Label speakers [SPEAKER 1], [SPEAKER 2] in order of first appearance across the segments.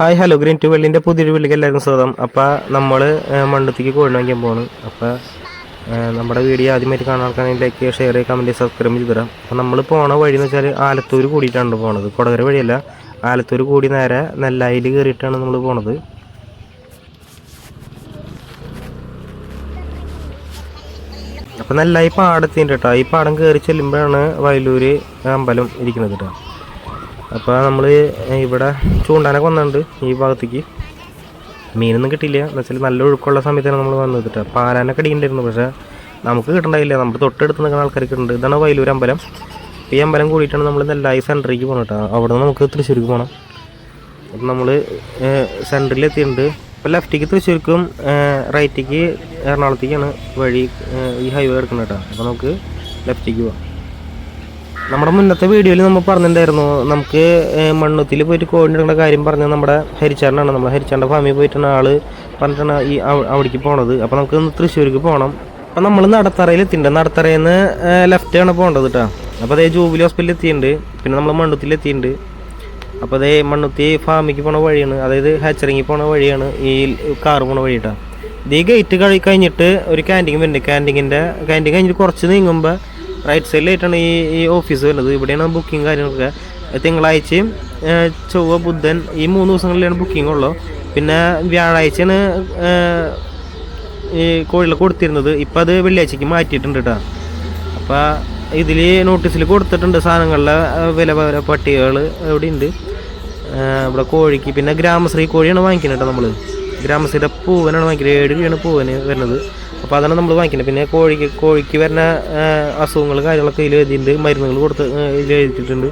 [SPEAKER 1] Hi hello. Green to വെള്ളിന്റെ പുതിയൊരു വീട്ടിലേക്ക് എല്ലാവർക്കും സ്വാഗതം. അപ്പോൾ നമ്മൾ മണ്ടത്തേക്ക് കോഴി വാങ്ങിക്കാൻ പോകണം അപ്പോൾ നമ്മുടെ വീഡിയോ ആദ്യമായിട്ട് കാണാൻ ആൾക്കാണെങ്കിൽ ലൈക്ക് ഷെയർ കമന്റ് സബ്സ്ക്രൈബ് ചെയ്ത് തരാം. അപ്പോൾ നമ്മൾ പോണ വഴി എന്ന് വെച്ചാൽ ആലത്തൂർ കൂടിയിട്ടാണ് പോണത്. കൊടകര വഴിയല്ല. ആലത്തൂർ കൂടി നേരെ നെല്ലായിൽ കയറിയിട്ടാണ് നമ്മൾ പോണത്. അപ്പോൾ നെല്ലായി പാടത്തിന്റെ കേട്ടോ ഈ പാടം കയറി ചെല്ലുമ്പോഴാണ് വയലൂർ അമ്പലം ഇരിക്കുന്നത് കേട്ടോ അപ്പോൾ നമ്മൾ ഇവിടെ ചൂണ്ടാനൊക്കെ വന്നിട്ടുണ്ട് ഈ ഭാഗത്തേക്ക്. മീനൊന്നും കിട്ടിയില്ല. എന്ന് വെച്ചാൽ നല്ല ഒഴുക്കുള്ള സമയത്താണ് നമ്മൾ വന്നിട്ട് പാലാനൊക്കെ അടിയുണ്ടായിരുന്നു പക്ഷേ നമുക്ക് കിട്ടണ്ടായില്ല. നമ്മൾ തൊട്ടടുത്ത് നിൽക്കുന്ന ആൾക്കാർക്ക് ഉണ്ട്. ഇതാണ് വയലൂർ അമ്പലം. ഈ അമ്പലം കൂടിയിട്ടാണ് നമ്മൾ നെല്ലായി സെന്ററിലേക്ക് പോകണം കേട്ടോ അവിടെ നിന്ന് നമുക്ക് തൃശ്ശൂർക്ക് പോകണം അപ്പം നമ്മൾ സെന്ററിൽ എത്തിയിട്ടുണ്ട്. ഇപ്പോൾ ലെഫ്റ്റിക്ക് തൃശ്ശൂർക്കും റൈറ്റിക്ക് എറണാകുളത്തേക്കാണ് വഴി ഈ ഹൈവേ കിടക്കുന്നത് കേട്ടോ അപ്പോൾ നമുക്ക് ലെഫ്റ്റിക്ക് പോവാം. നമ്മുടെ മുന്നത്തെ വീഡിയോയിൽ നമ്മൾ പറഞ്ഞിട്ടുണ്ടായിരുന്നു നമുക്ക് മണ്ണുത്തിൽ പോയിട്ട് കോഴിന്റെ കാര്യം പറഞ്ഞ നമ്മുടെ ഹരിച്ചാറിനാണ് നമ്മുടെ ഹരിച്ചാറിന്റെ ഫാമിൽ പോയിട്ടാണ് ആൾ പറഞ്ഞിട്ടാണ് ഈ അവിടേക്ക് പോണത്. അപ്പോൾ നമുക്ക് തൃശ്ശൂർക്ക് പോകണം അപ്പോൾ നമ്മൾ നടത്തറയിൽ എത്തിയിട്ടുണ്ട്. നടത്തറയിൽ നിന്ന് ആണ് പോകേണ്ടത് കേട്ടോ അപ്പോൾ അതേ ജൂബിലി ഹോസ്പിറ്റലിൽ എത്തിയിട്ടുണ്ട്. പിന്നെ നമ്മൾ മണ്ണുത്തിൽ എത്തിയിട്ടുണ്ട്. അപ്പോൾ അതേ മണ്ണുത്തി ഫാമിക്ക് പോണ വഴിയാണ്. അതായത് ഹാച്ചറിങ്ങി പോണ വഴിയാണ് ഈ കാർ പോണ വഴി കേട്ടോ ഇത് ഈ ഗേറ്റ് കഴി കഴിഞ്ഞിട്ട് ഒരു ക്യാന്റീൻ വരുന്നുണ്ട്. ക്യാന്റീനിന്റെ ക്യാന്റീൻ കഴിഞ്ഞിട്ട് കുറച്ച് നീങ്ങുമ്പോൾ റൈറ്റ് സൈഡിലായിട്ടാണ് ഈ ഈ ഓഫീസ് വരുന്നത്. ഇവിടെയാണ് ബുക്കിംഗ് കാര്യങ്ങളൊക്കെ. തിങ്കളാഴ്ചയും ചൊവ്വ ബുധൻ ഈ മൂന്ന് ദിവസങ്ങളിലാണ് ബുക്കിംഗ് ഉള്ളൂ. പിന്നെ വ്യാഴാഴ്ചയാണ് ഈ കോഴികളെ കൊടുത്തിരുന്നത്. ഇപ്പം അത് വെള്ളിയാഴ്ചക്ക് മാറ്റിയിട്ടുണ്ട് കേട്ടോ അപ്പോൾ ഇതിൽ നോട്ടീസിൽ കൊടുത്തിട്ടുണ്ട് സാധനങ്ങളുടെ വില പട്ടികകൾ ഇവിടെ ഉണ്ട് ഇവിടെ കോഴിക്ക് പിന്നെ ഗ്രാമശ്രീ കോഴിയാണ് വാങ്ങിക്കുന്നത് കേട്ടോ നമ്മൾ ഗ്രാമശ്രീയുടെ പൂവനാണ് വാങ്ങിക്കുന്നത്. ഏഴ് രൂപയാണ് പൂവന് വരുന്നത്. അപ്പോൾ അതാണ് നമ്മൾ വാങ്ങിക്കുന്നത് പിന്നെ കോഴിക്ക് കോഴിക്ക് വരുന്ന അസുഖങ്ങൾ കാര്യങ്ങളൊക്കെ ഇതിൽ എഴുതിയിട്ടുണ്ട്. മരുന്നുകൾ കൊടുത്ത് ഇതിൽ എഴുതിയിട്ടുണ്ട്.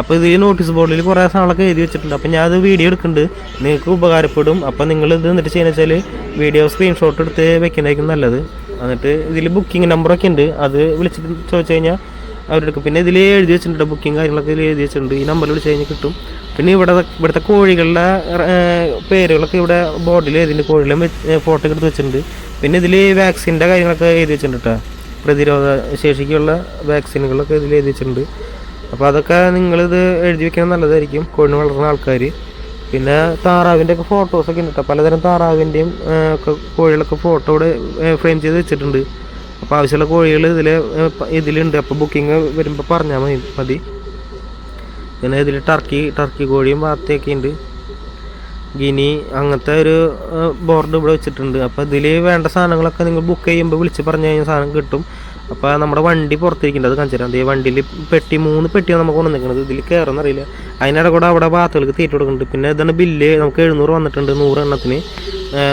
[SPEAKER 1] അപ്പോൾ ഇതിൽ നോട്ടീസ് ബോർഡിൽ കുറേ സാധനങ്ങളൊക്കെ എഴുതി വെച്ചിട്ടുണ്ട്. അപ്പോൾ ഞാൻ അത് വീഡിയോ എടുക്കുന്നുണ്ട്. നിങ്ങൾക്ക് ഉപകാരപ്പെടും. അപ്പോൾ നിങ്ങൾ ഇത് എന്നിട്ട് ചെയ്യുന്ന വെച്ചാൽ വീഡിയോ സ്ക്രീൻഷോട്ട് എടുത്ത് വെക്കുന്നതായിരിക്കും നല്ലത്. എന്നിട്ട് ഇതിൽ ബുക്കിംഗ് നമ്പറൊക്കെ ഉണ്ട്. അത് വിളിച്ചിട്ട് ചോദിച്ചു കഴിഞ്ഞാൽ അവരെടുക്കും. പിന്നെ ഇതിൽ എഴുതി വെച്ചിട്ടുണ്ട് ബുക്കിംഗ് കാര്യങ്ങളൊക്കെ ഇതിൽ എഴുതി വെച്ചിട്ടുണ്ട്. ഈ നമ്പറിൽ വിളിച്ച് കഴിഞ്ഞാൽ കിട്ടും. പിന്നെ ഇവിടെ ഇവിടുത്തെ കോഴികളുടെ പേരുകളൊക്കെ ഇവിടെ ബോർഡിൽ എഴുതിയിട്ടുണ്ട് കോഴിലും ഫോട്ടോ എടുത്ത് വെച്ചിട്ടുണ്ട്. പിന്നെ ഇതിൽ വാക്സിന്റെ കാര്യങ്ങളൊക്കെ എഴുതി വെച്ചിട്ടുണ്ട് കേട്ടോ പ്രതിരോധ ശേഷിക്കുള്ള വാക്സിനുകളൊക്കെ ഇതിൽ എഴുതി വെച്ചിട്ടുണ്ട്. അപ്പോൾ അതൊക്കെ നിങ്ങളിത് എഴുതി വെക്കുന്നത് നല്ലതായിരിക്കും. കോഴിന് വളർന്ന ആൾക്കാർ പിന്നെ താറാവിന്റെ ഒക്കെ ഫോട്ടോസൊക്കെ ഉണ്ട് കേട്ടോ പലതരം താറാവിന്റെയും ഒക്കെ കോഴികളൊക്കെ ഫോട്ടോ ഇവിടെ ഫ്രെയിം ചെയ്ത് വെച്ചിട്ടുണ്ട്. അപ്പോൾ ആവശ്യമുള്ള കോഴികൾ ഇതിൽ ഇതിലുണ്ട്. അപ്പോൾ ബുക്കിംഗ് വരുമ്പോൾ പറഞ്ഞാൽ മതി മതി. പിന്നെ ഇതിൽ ടർക്കി ടർക്കി കോഴിയും വാത്തയൊക്കെ ഉണ്ട് ഗിനി അങ്ങനത്തെ ഒരു ബോർഡ് ഇവിടെ വെച്ചിട്ടുണ്ട്. അപ്പോൾ ഇതിൽ വേണ്ട സാധനങ്ങളൊക്കെ നിങ്ങൾ ബുക്ക് ചെയ്യുമ്പോൾ വിളിച്ച് പറഞ്ഞു കഴിഞ്ഞാൽ സാധനം കിട്ടും. അപ്പോൾ നമ്മുടെ വണ്ടി പുറത്തിരിക്കേണ്ടത് അത് കാണിച്ചു തരാം. അതേ വണ്ടിയിൽ പെട്ടി മൂന്ന് പെട്ടിയാണ് നമുക്ക് കൊണ്ടുവന്നിരിക്കുന്നത് ഇതിൽ കയറുന്ന അറിയില്ല അതിനിടെ കൂടെ അവിടെ ഭാഗത്തുകൾക്ക് തീറ്റ കൊടുക്കുന്നുണ്ട്. പിന്നെ ഇതാണ് ബില്ല് നമുക്ക് എഴുന്നൂറ് വന്നിട്ടുണ്ട് നൂറ് എണ്ണത്തിന്.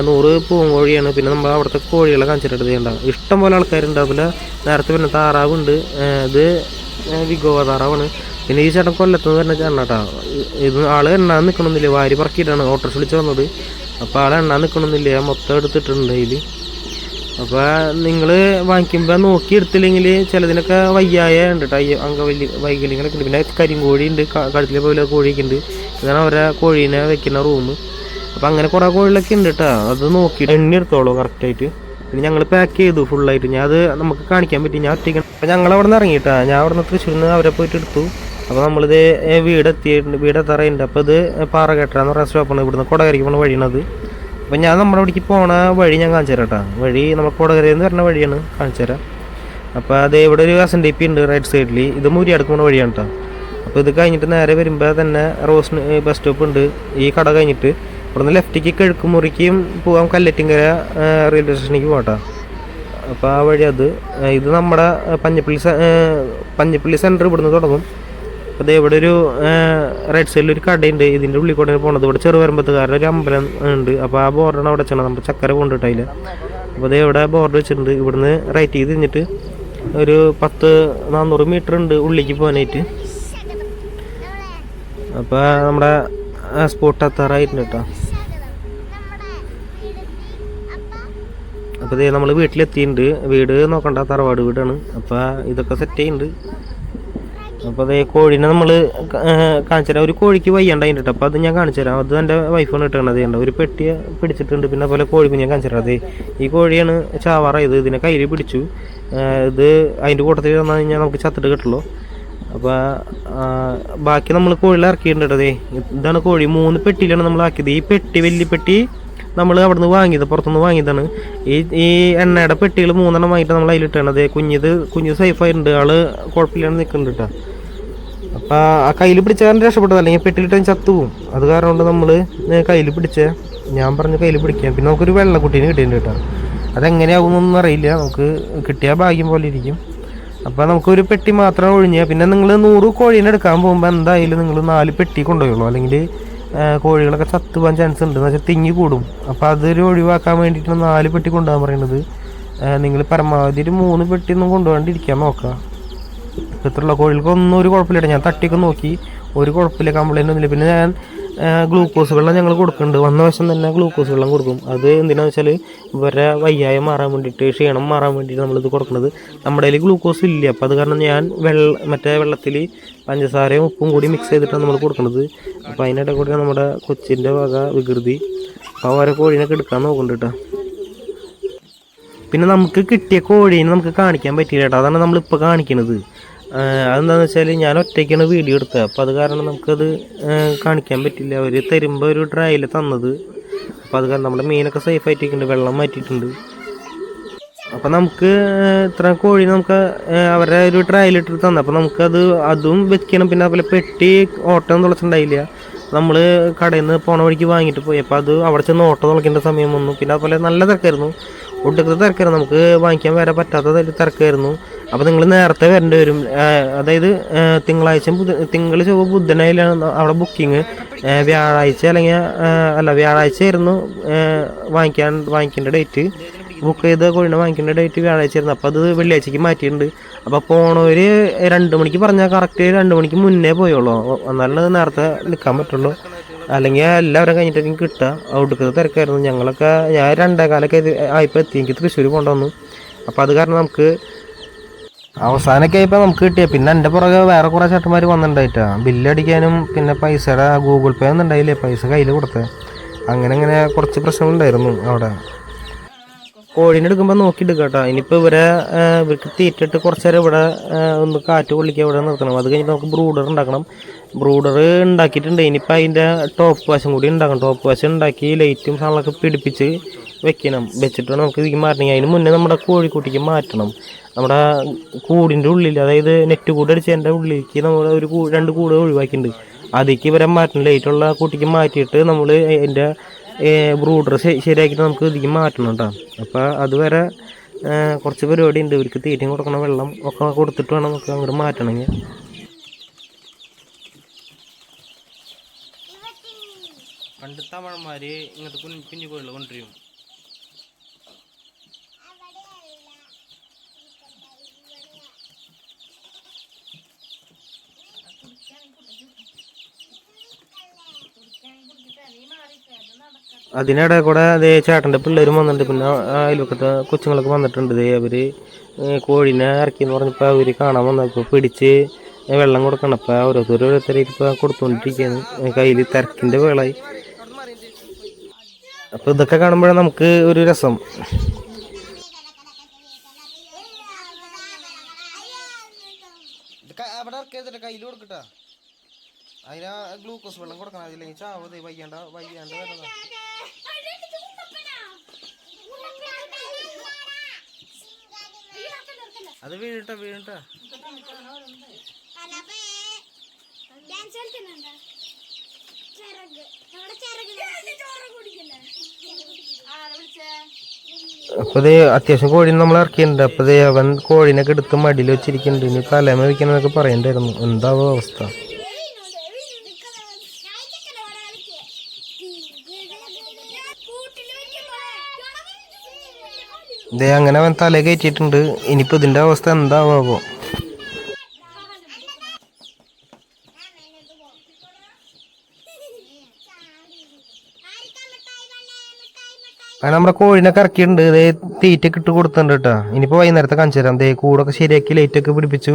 [SPEAKER 1] നൂറ് പൂങ്കോഴിയാണ് പിന്നെ നമ്മൾ അവിടുത്തെ കോഴികളെ കാണിച്ചിട്ട് ചെയ്യണ്ടാവും ഇഷ്ടം പോലെ ആൾക്കാരുണ്ട്. അതുപോലെ നേരത്തെ പിന്നെ താറാവുണ്ട്. ഇത് വിഗോവ താറാവാണ്. പിന്നെ ഈ ചേട്ടൻ കൊല്ലത്തുനിന്ന് വരുന്ന ചേട്ടനാട്ടാ. ഇത് ആൾ എണ്ണാൻ നിൽക്കണമെന്നില്ല വാരി പറക്കിയിട്ടാണ് ഓട്ടോസ് വിളിച്ച് വന്നത്. അപ്പോൾ ആൾ എണ്ണാൻ നിൽക്കണമെന്നില്ല മൊത്തം എടുത്തിട്ടുണ്ട് ഇതിൽ അപ്പോൾ നിങ്ങൾ വാങ്ങിക്കുമ്പോൾ നോക്കി എടുത്തില്ലെങ്കിൽ ചിലതിനൊക്കെ വയ്യായ ഉണ്ട് കേട്ടോ ഈ വലിയ വൈകല്യങ്ങളൊക്കെ ഉണ്ട്. പിന്നെ കരിങ്കോഴി ഉണ്ട്. കഴുത്തിലെ പോലെ കോഴിയൊക്കെ ഉണ്ട്. ഇതാണ് അവരെ കോഴീനെ വെക്കുന്ന റൂം അപ്പോൾ അങ്ങനെ കുറേ കോഴികളൊക്കെ ഉണ്ട് കേട്ടോ അത് നോക്കി എണ്ണി എടുത്തോളൂ കറക്റ്റായിട്ട് പിന്നെ ഞങ്ങൾ പാക്ക് ചെയ്തു ഫുള്ളായിട്ട് ഞാൻ അത് നമുക്ക് കാണിക്കാൻ പറ്റി. ഞാൻ ഒറ്റയ്ക്ക് അപ്പോൾ ഞങ്ങൾ അവിടെ നിന്ന് ഇറങ്ങിയിട്ടാ. ഞാൻ അവിടെ നിന്ന് തൃശ്ശൂരിൽ നിന്ന് അവരെ പോയിട്ട് എടുത്തു. അപ്പോൾ നമ്മളിത് വീടെത്തിയിട്ടുണ്ട് വീട് എത്തിയിട്ടുണ്ട്. വീട് എത്താറായിട്ടുണ്ട്. അപ്പോൾ ഇത് പാറ കേട്ടാന്ന് പറഞ്ഞ സ്റ്റോപ്പാണ് ഇവിടുന്ന് കൊടകരയ്ക്ക് പോണ വഴിയാണത്. അപ്പോൾ ഞാൻ നമ്മുടെ അവിടേക്ക് പോണ വഴി ഞാൻ കാണിച്ചു തരാം വഴി നമ്മൾ കൊടകരയിൽ നിന്ന് വരുന്ന വഴിയാണ് കാണിച്ചു തരാം. അപ്പോൾ അത് ഇവിടെ ഒരു എസ് എൻ ഡി പി ഉണ്ട് റൈറ്റ് സൈഡിൽ ഇത് മുരിയാടുക്ക് പോണ വഴിയാണ് കേട്ടോ അപ്പോൾ ഇത് കഴിഞ്ഞിട്ട് നേരെ വരുമ്പോ തന്നെ റോസ് ബസ് സ്റ്റോപ്പ് ഉണ്ട്. ഈ കട കഴിഞ്ഞിട്ട് ഇവിടുന്ന് ലെഫ്റ്റിക്ക് കിഴക്കുമുറിക്കും പോകാം കല്ലറ്റിങ്കര റെയിൽവേ സ്റ്റേഷനിലേക്ക് പോകട്ടോ അപ്പോൾ ആ വഴി അത് ഇത് നമ്മുടെ പഞ്ഞപ്പള്ളി പഞ്ഞപ്പള്ളി സെന്റർ ഇവിടുന്ന് തുടങ്ങും. ദേ ഇവിടെ ഒരു റൈറ്റ് സൈഡിൽ ഒരു കടയുണ്ട് ഇതിന്റെ ഉള്ളിൽ ചെറു ഇവിടെ കാരണം ഒരു അമ്പലം ഉണ്ട്. അപ്പോൾ ആ ബോർഡാണ് അവിടെ വെച്ചാൽ നമ്മൾ ചക്കര കൊണ്ടിട്ടില്ല അപ്പോൾ അത് ഇവിടെ ബോർഡ് വെച്ചിട്ടുണ്ട്. ഇവിടുന്ന് റൈറ്റ് ചെയ്ത് കഴിഞ്ഞിട്ട് ഒരു പത്ത് നാന്നൂറ് മീറ്റർ ഉണ്ട് ഉള്ളിലേക്ക് പോകാനായിട്ട് അപ്പോൾ നമ്മുടെ സ്പോട്ട് എത്താറായിട്ടുണ്ട് കേട്ടോ അപ്പോൾ ഇതേ നമ്മൾ വീട്ടിലെത്തിയിട്ടുണ്ട് വീട് നോക്കണ്ട തറവാട് വീടാണ്. അപ്പോൾ ഇതൊക്കെ സെറ്റ് ചെയ്യുന്നുണ്ട് അപ്പോൾ അതേ കോഴീനെ നമ്മൾ കാണിച്ചു തരാം ഒരു കോഴിക്ക് വയ്യണ്ടായിട്ട് കേട്ടോ അപ്പോൾ അത് ഞാൻ കാണിച്ചു തരാം അത് എന്റെ വൈഫാണ് ഇട്ടത് ഉണ്ട് ഒരു പെട്ടി പിടിച്ചിട്ടുണ്ട്. പിന്നെ അതുപോലെ കോഴി ഞാൻ കാണിച്ചു തരാം അതെ ഈ കോഴിയാണ് ചാവാറായത്. ഇതിനെ കയ്യിൽ പിടിച്ചു. ഇത് അതിന്റെ കൂട്ടത്തിൽ വന്നു കഴിഞ്ഞാൽ നമുക്ക് ചത്തിട്ട് കിട്ടുള്ളൂ. അപ്പോൾ ബാക്കി നമ്മൾ കോഴിയിൽ ഇറക്കിയിട്ടുണ്ട് കേട്ടോ ദേ. ഇതാണ് കോഴി. മൂന്ന് പെട്ടിയിലാണ് നമ്മൾ ആക്കിയത് ഈ പെട്ടി വലിയ പെട്ടി നമ്മൾ അവിടെ നിന്ന് വാങ്ങിയത് പുറത്തുനിന്ന് വാങ്ങിയതാണ്. ഈ ഈ എണ്ണയുടെ പെട്ടികൾ മൂന്നെണ്ണം വാങ്ങിയിട്ട് നമ്മൾ അതിലിട്ടാണ്. അതേ കുഞ്ഞിത് കുഞ്ഞ് സേഫായിട്ടുണ്ട്. ആൾ കുഴപ്പമില്ലാണ്ട് നിൽക്കുന്നുണ്ട് കേട്ടോ അപ്പം ആ കയ്യിൽ പിടിച്ച കാരണം രക്ഷപ്പെട്ടത്. അല്ലെങ്കിൽ പെട്ടിയിലിട്ട് ചത്തു പോകും അത് കാരണം കൊണ്ട് നമ്മൾ കയ്യിൽ പിടിച്ച ഞാൻ പറഞ്ഞു കയ്യിൽ പിടിക്കാം. പിന്നെ നമുക്കൊരു വെള്ളക്കുട്ടീനെ കിട്ടിയിട്ടുണ്ട് കേട്ടോ അതെങ്ങനെയാകുമെന്നൊന്നും അറിയില്ല. നമുക്ക് കിട്ടിയ ഭാഗ്യം പോലെ ഇരിക്കും. അപ്പോൾ നമുക്കൊരു പെട്ടി മാത്രം ഒഴിഞ്ഞ് പിന്നെ നിങ്ങൾ നൂറ് കോഴീനെ എടുക്കാൻ പോകുമ്പോൾ എന്തായാലും നിങ്ങൾ നാല് പെട്ടി കൊണ്ടുപോയുള്ളൂ. അല്ലെങ്കിൽ കോഴികളൊക്കെ ചത്തുപോകാൻ ചാൻസ് ഉണ്ട്. എന്ന് വെച്ചാൽ തിങ്ങി കൂടും. അപ്പോൾ അതൊരു ഒഴിവാക്കാൻ വേണ്ടിയിട്ടാണ് നാല് പെട്ടി കൊണ്ടുപോകാൻ പറയുന്നത് നിങ്ങൾ പരമാവധി ഒരു മൂന്ന് പെട്ടി ഒന്നും കൊണ്ടുപോകാണ്ടിരിക്കാൻ നോക്കുക. ഇത്രയുള്ള. കോഴികൾക്ക് ഒന്നും ഒരു കുഴപ്പമില്ല ഞാൻ തട്ടിയൊക്കെ നോക്കി. ഒരു കുഴപ്പമില്ല. കംപ്ലൈന്റ് ഒന്നുമില്ല. പിന്നെ ഞാൻ ഗ്ലൂക്കോസ് വെള്ളം ഞങ്ങൾ കൊടുക്കുന്നുണ്ട്. വന്ന വശം തന്നെ ഗ്ലൂക്കോസ് വെള്ളം കൊടുക്കും. അത് എന്തിനാന്ന് വെച്ചാൽ ഇവരെ വയ്യായ മാറാൻ വേണ്ടിയിട്ട് ക്ഷീണം മാറാൻ വേണ്ടിയിട്ട് നമ്മളിത് കൊടുക്കുന്നത്. നമ്മുടെ കയ്യിൽ ഗ്ലൂക്കോസ് ഇല്ല. അപ്പോൾ അത് കാരണം ഞാൻ വെള്ള മറ്റേ വെള്ളത്തിൽ പഞ്ചസാരയും ഉപ്പും കൂടി മിക്സ് ചെയ്തിട്ടാണ് നമ്മൾ കൊടുക്കുന്നത്. അപ്പോൾ അതിനിടെ കൂടി നമ്മുടെ കൊച്ചിന്റെ വക വികൃതി. അപ്പോൾ ഓരോ കോഴീനൊക്കെ എടുക്കാൻ നോക്കുന്നുണ്ട് കേട്ടോ. പിന്നെ നമുക്ക് കിട്ടിയ കോഴീനെ നമുക്ക് കാണിക്കാൻ പറ്റില്ല കേട്ടോ. അതാണ് നമ്മളിപ്പോൾ കാണിക്കണത്. ആഹ് അതെന്താണെന്ന് വെച്ചാൽ ഞാൻ ഒറ്റയ്ക്കാണ് വീഡിയോ എടുത്തത്. അപ്പോൾ അത് കാരണം നമുക്കത് കാണിക്കാൻ പറ്റില്ല. അവർ തരുമ്പോൾ ഒരു ഡ്രൈയിൽ തന്നത്. അപ്പോൾ അത് കാരണം നമ്മുടെ മീനൊക്കെ സേഫ് ആയിട്ടിരിക്കുന്നുണ്ട്. വെള്ളം മാറ്റിയിട്ടുണ്ട്. അപ്പോൾ നമുക്ക് ഇത്ര കോഴി നമുക്ക് അവരുടെ ഒരു ട്രയലിട്ട് തന്നെ. അപ്പോൾ നമുക്കത് അതും വെക്കണം. പിന്നെ അതുപോലെ പെട്ടി ഓട്ടം തുളച്ചിട്ടുണ്ടായില്ല. നമ്മൾ കടയിൽ നിന്ന് പോണ വഴിക്ക് വാങ്ങിയിട്ട് പോയി. അപ്പോൾ അത് അവിടെ ചെന്ന് ഓട്ടം തുളയ്ക്കേണ്ട സമയം വന്നു. പിന്നെ അതുപോലെ നല്ല തിരക്കായിരുന്നു. ഒടുക്കത്തെ തിരക്കായിരുന്നു. നമുക്ക് വാങ്ങിക്കാൻ വരെ പറ്റാത്ത തര- തിരക്കായിരുന്നു. അപ്പോൾ നിങ്ങൾ നേരത്തെ വരേണ്ടി വരും. അതായത് തിങ്കളാഴ്ച തിങ്കൾ ചൊവ്വ ബുധനായിലാണ് അവിടെ ബുക്കിങ് വ്യാഴാഴ്ച അല്ലെങ്കിൽ അല്ല വ്യാഴാഴ്ച ആയിരുന്നു വാങ്ങിക്കാൻ വാങ്ങിക്കേണ്ട ഡേറ്റ് ബുക്ക് ചെയ്ത കോഴിനെ വാങ്ങിക്കേണ്ട ഡേറ്റ് വ്യാഴാഴ്ച ആയിരുന്നു അപ്പോൾ അത് വെള്ളിയാഴ്ചക്ക് മാറ്റിയിട്ടുണ്ട്. അപ്പോൾ പോണവർ രണ്ട് മണിക്ക് പറഞ്ഞാൽ കറക്റ്റ് രണ്ട് മണിക്ക് മുന്നേ പോയുള്ളൂ എന്നാലും നേരത്തെ നിൽക്കാൻ പറ്റുള്ളൂ. അല്ലെങ്കിൽ എല്ലാവരും കഴിഞ്ഞിട്ടായിരിക്കും കിട്ടുക. ഒടുക്കത്തെ തിരക്കായിരുന്നു. ഞങ്ങളൊക്കെ ഞാൻ രണ്ടേ കാലൊക്കെ ആയപ്പോൾ എത്തി. എനിക്ക് തൃശ്ശൂർ കൊണ്ടുവന്നു. അപ്പോൾ അത് കാരണം നമുക്ക് അവസാനമൊക്കെ ആയപ്പോൾ നമുക്ക് കിട്ടിയ. പിന്നെ എന്റെ പുറകെ വേറെ കുറേ ചേട്ടന്മാർ വന്നിട്ടുണ്ടായിട്ടാ ബില്ലടിക്കാനും പിന്നെ പൈസയുടെ ഗൂഗിൾ പേ ഒന്നും ഉണ്ടായില്ലേ? പൈസ കയ്യിൽ കൊടുത്തേ. അങ്ങനെ അങ്ങനെ കുറച്ച് പ്രശ്നങ്ങളുണ്ടായിരുന്നു അവിടെ. കോഴീനെ എടുക്കുമ്പോൾ നോക്കി എടുക്കുക കേട്ടോ. ഇനിയിപ്പോൾ ഇവരെ ഇവർക്ക് തീറ്റിട്ട് കുറച്ച് നേരം ഇവിടെ ഒന്ന് കാറ്റ് കൊള്ളിക്കുക ഇവിടെ നിർത്തണം. അത് കഴിഞ്ഞിട്ട് നമുക്ക് ബ്രൂഡർ ഉണ്ടാക്കണം. ബ്രൂഡർ ഉണ്ടാക്കിയിട്ടുണ്ട്. ഇനിയിപ്പോൾ അതിന്റെ ടോപ്പ് വശം കൂടി ഉണ്ടാക്കണം. ടോപ്പ് വശം ഉണ്ടാക്കി ലൈറ്റും സാധനങ്ങളൊക്കെ പിടിപ്പിച്ച് വെക്കണം. വെച്ചിട്ട് നമുക്ക് ഇതിലേക്ക് മാറ്റണം. അതിന് മുന്നേ നമ്മുടെ കോഴിക്കുട്ടിക്ക് മാറ്റണം. നമ്മുടെ കൂടിന്റെ ഉള്ളിൽ അതായത് നെറ്റ് കൂട് അടിച്ചതിന്റെ ഉള്ളിലേക്ക് നമ്മൾ ഒരു രണ്ട് കൂട് ഒഴിവാക്കിയിട്ടുണ്ട്. അതിലേക്ക് ഇവരെ മാറ്റണം. ലൈറ്റുള്ള കുട്ടിക്ക് മാറ്റിയിട്ട് നമ്മൾ അതിന്റെ ബ്രൂഡർ ശരിയാക്കിയിട്ട് നമുക്ക് ഇതിലേക്ക് മാറ്റണം കേട്ടോ അപ്പോൾ അതുവരെ കുറച്ച് പരിപാടി ഉണ്ട് ഇവർക്ക് തീറ്റയും കൊടുക്കണം വെള്ളം ഒക്കെ കൊടുത്തിട്ട് വേണം നമുക്ക് അങ്ങോട്ട് മാറ്റണമെങ്കിൽ. പണ്ട് തമിഴന്മാർ ഇങ്ങനത്തെ കുഞ്ഞു കുഞ്ഞു കോഴികൾ കൊണ്ടുവരും. അതിനിടെ കൂടെ അതേ ചേട്ടന്റെ പിള്ളേരും വന്നിട്ടുണ്ട്. പിന്നെ അയൽവക്കത്തെ കൊച്ചുങ്ങളൊക്കെ വന്നിട്ടുണ്ട് ദേ അവർ. കോഴിനെ കോഴീനെ ഇറക്കിന്ന് പറഞ്ഞപ്പോൾ അവർ കാണാൻ വന്നപ്പോൾ പിടിച്ച് വെള്ളം കൊടുക്കണം. അപ്പം ഓരോരുത്തർ ഓരോരുത്തരായിട്ട് ഇപ്പോൾ കൊടുത്തുകൊണ്ടിരിക്കുകയാണ് കയ്യിൽ തിരക്കിന്റെ വേളായി. അപ്പോൾ ഇതൊക്കെ കാണുമ്പോഴേ നമുക്ക് ഒരു രസം. അവിടെ കയ്യിൽ കൊടുക്കട്ടാ? അതിന് ഗ്ലൂക്കോസ് വെള്ളം കൊടുക്കണം. അതില്ലെങ്കിൽ ചാവത് വയ്യാണ്ട വയ്യാണ്ട് അത്
[SPEAKER 2] വീണിട്ട
[SPEAKER 1] വീണിട്ട അപ്പതേ അത്യാവശ്യം കോഴീനെ നമ്മൾ ഇറക്കിയിട്ടുണ്ട്. അപ്പതേ അവൻ കോഴീനൊക്കെ എടുത്ത് മടിയിൽ വെച്ചിരിക്കുന്നുണ്ട്. ഇനി തലേമ വെക്കണമെന്നൊക്കെ പറയണ്ടായിരുന്നു. എന്താവോ അവസ്ഥ? ദേ അങ്ങനെ അവൻ തല കയറ്റിയിട്ടുണ്ട്. ഇനിയിപ്പോൾ ഇതിന്റെ അവസ്ഥ എന്താവോ അങ്ങനെ നമ്മുടെ കോഴിനൊക്കെ കറക്കിയിട്ടുണ്ട് ഇതേ തീറ്റൊക്കെ ഇട്ട് കൊടുത്തിട്ടുണ്ട് കേട്ടോ. ഇനിയിപ്പോൾ വൈകുന്നേരത്തെ കാണിച്ചു തരാം. ദേ കൂടൊക്കെ ശരിയാക്കി ലൈറ്റൊക്കെ പിടിപ്പിച്ചു.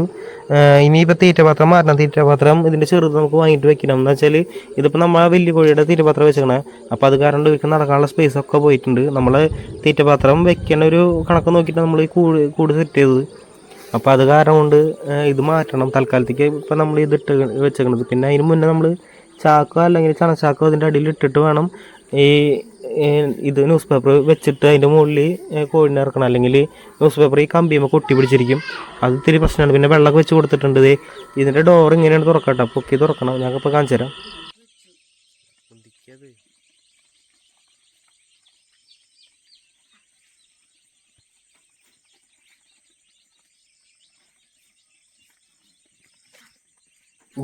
[SPEAKER 1] ഇനിയിപ്പോൾ തീറ്റപാത്രം മാറ്റണം. തീറ്റപാത്രം ഇതിന്റെ ചെറുത് നമുക്ക് വാങ്ങിയിട്ട് വെക്കണം. എന്ന് വെച്ചാൽ ഇതിപ്പോൾ നമ്മൾ വലിയ കോഴിയുടെ തീറ്റപാത്രം വെച്ചേക്കണേ. അപ്പോൾ അത് കാരണം ഇവർക്ക് നടക്കാനുള്ള സ്പേസ് ഒക്കെ പോയിട്ടുണ്ട്. നമ്മൾ തീറ്റപാത്രം വെക്കണ ഒരു കണക്ക് നോക്കിയിട്ട് നമ്മൾ ഈ കൂട് കൂട് സെറ്റ് ചെയ്തത്. അപ്പോൾ അത് കാരണം കൊണ്ട് ഇത് മാറ്റണം. തൽക്കാലത്തേക്ക് ഇപ്പം നമ്മൾ ഇത് ഇട്ട് വെച്ചേക്കണത്. പിന്നെ അതിന് മുന്നേ നമ്മൾ ചാക്കോ അല്ലെങ്കിൽ ചണച്ചാക്കോ അതിന്റെ അടിയിൽ ഇട്ടിട്ട് വേണം ഈ ഇത് ന്യൂസ് പേപ്പർ വെച്ചിട്ട് അതിന്റെ മുകളിൽ കോഴിനെ ഇറക്കണം. അല്ലെങ്കിൽ ന്യൂസ് പേപ്പർ ഈ കമ്പിയുമ്പോൾ കൊട്ടി പിടിച്ചിരിക്കും. അത് ഇത്തിരി പ്രശ്നമാണ്. പിന്നെ വെള്ളമൊക്കെ വെച്ച് കൊടുത്തിട്ടുണ്ട്. ഇതിന്റെ ഡോർ ഇങ്ങനെയാണ് തുറക്കട്ടെ. പൊക്കി തുറക്കണം. ഞങ്ങൾക്ക് കാണിച്ചു തരാം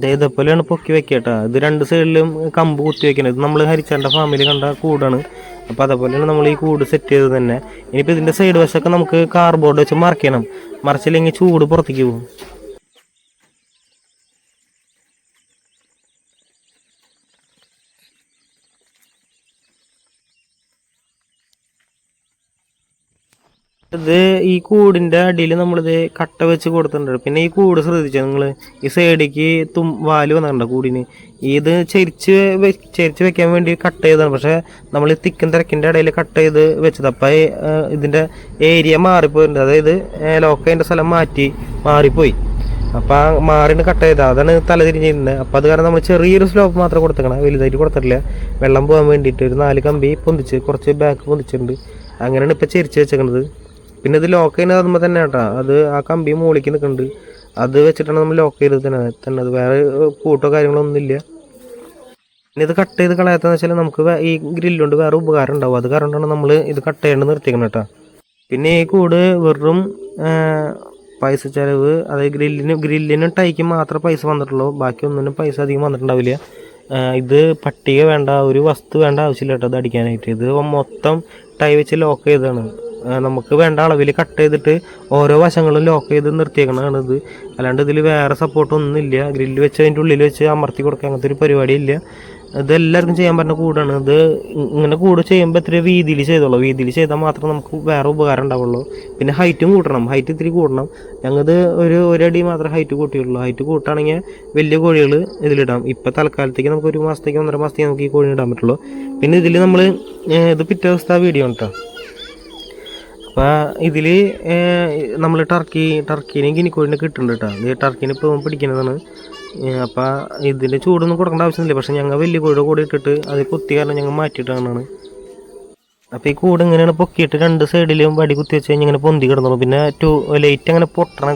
[SPEAKER 1] ഇതേപോലെയാണ് പൊക്കി വെക്കേട്ടാ. ഇത് രണ്ട് സൈഡിലും കമ്പ് കുത്തി വെക്കണം. ഇത് നമ്മൾ ഹരിച്ചേണ്ട ഫാമിലി കണ്ട കൂടാണ്. അപ്പോൾ അതേപോലെയാണ് നമ്മൾ ഈ കൂട് സെറ്റ് ചെയ്തത് തന്നെ. ഇനിയിപ്പോൾ ഇതിന്റെ സൈഡ് വശമൊക്കെ നമുക്ക് കാർബോർഡ് വെച്ച് മറക്കണം മറച്ചില്ലെങ്കിൽ ചൂട് പുറത്തേക്ക് പോകും. ഇത് ഈ കൂടിന്റെ അടിയിൽ നമ്മളിത് കട്ട വെച്ച് കൊടുത്തിട്ടുണ്ട്. പിന്നെ ഈ കൂട് ശ്രദ്ധിച്ചോ നിങ്ങൾ ഈ സൈഡിലേക്ക് തും വാൽ വന്നിട്ടുണ്ട് കൂടിന്. ഇത് ചെരിച്ച് ചെരിച്ച് വെക്കാൻ വേണ്ടി കട്ട് ചെയ്തതാണ്. പക്ഷെ നമ്മൾ ഈ തിക്കും തിരക്കിന്റെ ഇടയിൽ കട്ട് ചെയ്ത് വെച്ചത്. അപ്പം ഇതിന്റെ ഏരിയ മാറിപ്പോയിട്ടുണ്ട്. അതായത് ലോക്കതിന്റെ സ്ഥലം മാറ്റി മാറിപ്പോയി. അപ്പം ആ മാറിന് കട്ട് ചെയ്ത അതാണ് തല തിരിഞ്ഞിരുന്നത്. അപ്പം അത് കാരണം നമ്മൾ ചെറിയൊരു സ്ലോപ്പ് മാത്രം കൊടുത്തേക്കണം വലുതായിട്ട് കൊടുത്തിട്ടില്ല. വെള്ളം പോകാൻ വേണ്ടിയിട്ട് ഒരു നാല് കമ്പി പൊന്തിച്ച് കുറച്ച് ബാക്ക് പൊന്തിച്ചിട്ടുണ്ട്. അങ്ങനെയാണ് ഇപ്പം ചെരിച്ച് വെച്ചേക്കണത്. പിന്നെ ഇത് ലോക്ക് ചെയ്യുന്നത് അതുമ്പോൾ തന്നെ കേട്ടോ. അത് ആ കമ്പി മുകളിലേക്ക് നിൽക്കുന്നുണ്ട് അത് വെച്ചിട്ടാണ് നമ്മൾ ലോക്ക് ചെയ്തത് തന്നെ. തന്നെ അത് വേറെ കൂട്ടോ കാര്യങ്ങളോ ഒന്നുമില്ല പിന്നെ ഇത് കട്ട് ചെയ്ത് കളയാത്തതെന്ന് വെച്ചാൽ നമുക്ക് ഈ ഗ്രില്ലുകൊണ്ട് വേറെ ഉപകാരം ഉണ്ടാവും. അത് കാരണമാണ് നമ്മൾ ഇത് കട്ട് ചെയ്യേണ്ട നിർത്തിക്കണം കേട്ടോ. പിന്നെ ഈ കൂട് വെറും പൈസ ചിലവ് അതായത് ഗ്രില്ലിന് ഗ്രില്ലിനും ടൈക്ക് മാത്രമേ പൈസ വന്നിട്ടുള്ളൂ. ബാക്കി ഒന്നിനും പൈസ അധികം വന്നിട്ടുണ്ടാവില്ല. ഇത് പട്ടിക വേണ്ട ഒരു വസ്തു വേണ്ട ആവശ്യമില്ല കേട്ടോ അത് അടിക്കാനായിട്ട്. ഇത് മൊത്തം ടൈ വെച്ച് ലോക്ക് ചെയ്തതാണ്. ആ, നമുക്ക് വേണ്ട അളവിൽ കട്ട് ചെയ്തിട്ട് ഓരോ വശങ്ങളും ലോക്ക് ചെയ്ത് നിർത്തിയേക്കണതാണ് ഇത്. അല്ലാണ്ട് ഇതിൽ വേറെ സപ്പോർട്ടൊന്നും ഇല്ല ഗ്രില്ല് വെച്ച് അതിന്റെ ഉള്ളിൽ വെച്ച് അമർത്തി കൊടുക്കുക അങ്ങനത്തെ ഒരു പരിപാടി ഇല്ല ഇത് എല്ലാവർക്കും ചെയ്യാൻ പറ്റുന്ന കൂടാണ്. ഇത് ഇങ്ങനെ കൂട് ചെയ്യുമ്പോൾ ഇത്തിരി വീതിയിൽ ചെയ്തോളൂ. വീതിയിൽ ചെയ്താൽ മാത്രമേ നമുക്ക് വേറെ ഉപകാരം ഉണ്ടാവുള്ളൂ. പിന്നെ ഹൈറ്റും കൂട്ടണം. ഹൈറ്റ് ഇത്തിരി കൂട്ടണം ഞങ്ങത് ഒരു ഒരടി മാത്രമേ ഹൈറ്റ് കൂട്ടിയുള്ളൂ. ഹൈറ്റ് കൂട്ടാണെങ്കിൽ വലിയ കോഴികൾ ഇതിലിടാം. ഇപ്പം തൽക്കാലത്തേക്ക് നമുക്ക് ഒരു മാസത്തേക്ക് ഒന്നര മാസത്തേക്ക് നമുക്ക് ഈ കോഴി ഇടാൻ പറ്റുള്ളൂ. പിന്നെ ഇതിൽ നമ്മൾ ഇത് പിറ്റേ ദിവസത്തെ വീഡിയോ ഉണ്ടോ അപ്പോൾ ഇതിൽ നമ്മൾ ടർക്കി ടർക്കീനെയും ഗിനിക്കോഴിനെ കിട്ടുന്നുണ്ട് കേട്ടോ ഇത് ടർക്കീനെ പിടിക്കുന്നതാണ്. അപ്പോൾ ഇതിന്റെ ചൂടൊന്നും കൊടുക്കേണ്ട ആവശ്യമില്ല. പക്ഷേ ഞങ്ങൾ വലിയ കോഴിയുടെ കൂടെ ഇട്ടിട്ട് അത് കുത്തി കാരണം ഞങ്ങൾ മാറ്റിയിട്ടാണ്. അപ്പോൾ ഈ കൂട് ഇങ്ങനെയാണ് പൊക്കിയിട്ട് രണ്ട് സൈഡിലും വടി കുത്തി വെച്ച് കഴിഞ്ഞാൽ ഇങ്ങനെ പൊന്തി കിടന്നുള്ളൂ പിന്നെ ടു ലൈറ്റ് അങ്ങനെ പൊട്ടണ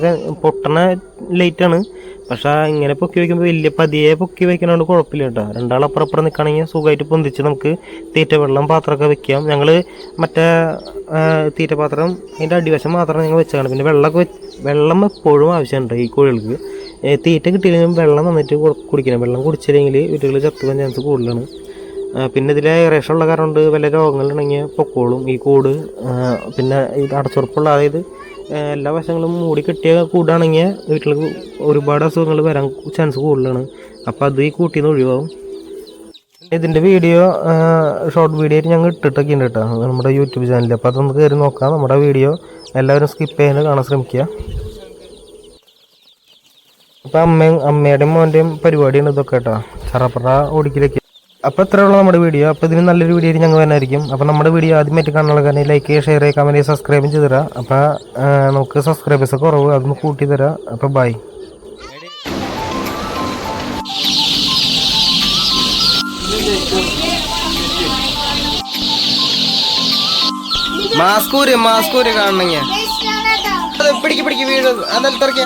[SPEAKER 1] പൊട്ടണ ലൈറ്റാണ്. പക്ഷേ ഇങ്ങനെ പൊക്കി വയ്ക്കുമ്പോൾ വലിയ പതിയെ പൊക്കി വയ്ക്കണോണ്ട് കുഴപ്പമില്ല കേട്ടോ. രണ്ടാൾ അപ്പുറം നിൽക്കുകയാണെങ്കിൽ സുഖമായിട്ട് പൊന്തിച്ച് നമുക്ക് തീറ്റ വെള്ളം പാത്രമൊക്കെ വെക്കാം. ഞങ്ങൾ മറ്റേ തീറ്റപാത്രം തീറ്റ പാത്രം അതിന്റെ അടിവശം മാത്രം ഞങ്ങൾ വെച്ചാണ് പിന്നെ വെള്ളമൊക്കെ വെള്ളം എപ്പോഴും ആവശ്യമുണ്ട് ഈ കോഴികൾക്ക്. തീറ്റ കിട്ടിയില്ലെങ്കിലും വെള്ളം നന്നായിട്ട് കുടിക്കണം. വെള്ളം കുടിച്ചില്ലെങ്കിൽ വീട്ടുകൾ ചത്തുവാൻ ചാൻസ് കൂടുതലാണ്. പിന്നെ ഇതിലെ ഏറേഷൻ ഉള്ള കാരണം കൊണ്ട് വല്ല രോഗങ്ങളുണ്ടെങ്കിൽ പൊക്കോളും. ഈ കൂട് പിന്നെ ഇത് അടച്ചുറപ്പുള്ള അതായത് എല്ലാ വശങ്ങളും മൂടി കിട്ടിയ കൂടാണെങ്കിൽ വീട്ടിൽ ഒരുപാട് അസുഖങ്ങൾ വരാൻ ചാൻസ് കൂടുതലാണ്. അപ്പോൾ അത് ഈ കൂട്ടിന്ന് ഒഴിവാകും ഇതിന്റെ വീഡിയോ ഷോർട്ട് വീഡിയോ ഞങ്ങൾ ഇട്ടിട്ടൊക്കെ ഉണ്ട് കേട്ടോ. നമ്മുടെ യൂട്യൂബ് ചാനലിൽ അപ്പോൾ അതൊന്ന് കയറി നോക്കാം. നമ്മുടെ വീഡിയോ എല്ലാവരും സ്കിപ്പ് ചെയ്യാൻ കാണാൻ ശ്രമിക്കുക. അപ്പം അമ്മയും അമ്മയുടെയും മോന്റെയും പരിപാടിയാണ് ഇതൊക്കെ കേട്ടോ. ചറപ്പറ ഓടിക്കലൊക്കെ. അപ്പോൾ ഇത്രയുള്ള നമ്മുടെ വീഡിയോ. അപ്പോൾ ഇതിന് നല്ലൊരു വീഡിയോ ഞങ്ങൾ തന്നെയായിരിക്കും അപ്പോൾ നമ്മുടെ വീഡിയോ ആദ്യമായിട്ട് കാണാനുള്ള കാരണം ലൈക്ക് ഷെയർ കമന്റ് സബ്സ്ക്രൈബും ചെയ്ത് തരാം. അപ്പോൾ നമുക്ക് സബ്സ്ക്രൈബേഴ്സ് കുറവ്. അതൊന്ന് കൂട്ടി തരാം. അപ്പോൾ ബൈ മാസ്കൂര് മാസ്കൂര്
[SPEAKER 2] കാണണെങ്കിൽ
[SPEAKER 1] പിടിക്ക് പിടിക്ക് വീട്. അതെല്ലാം തിറക്കിയ